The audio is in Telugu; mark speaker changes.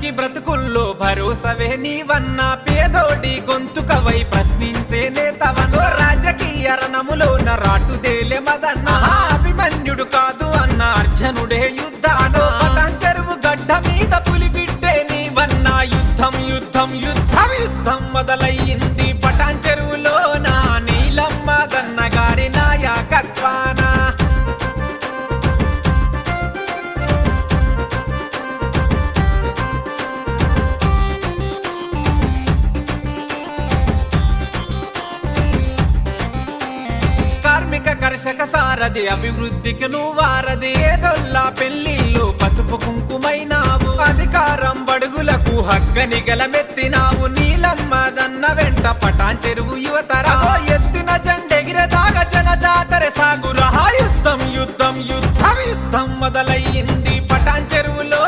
Speaker 1: బక్కి బ్రతుకుల్లో భరోసవే నీవన్నా పేదోడి గొంతుకవై ప్రశ్నించే నేతవను రాజకీయ రణములోన రాటుదేలే మదన్న. అభిమన్యుడు కాదు అన్న అర్జునుడే యుద్ధాను. చెరువు గడ్డ మీద పులి బిడ్డే నీవన్నా. యుద్ధం యుద్ధం యుద్ధం యుద్ధం మొదలయ్యింది కార్మిక కర్షక సారథి అభివృద్ధికి నువ్వారది ఏదొల్లా పెళ్ళిళ్ళు పసుపు కుంకుమైనావు? అధికారం బడుగులకు హగ్గని గలమెత్తినావు. నీలమ్మ దన్న వెంట పటాన్ చెరువు యువతరా. ఎత్తిన జెండెగిరదాగ జన జాతర సాగురా. యుద్ధం యుద్ధం యుద్ధం యుద్ధం మొదలయ్యింది పటాన్ చెరువులో.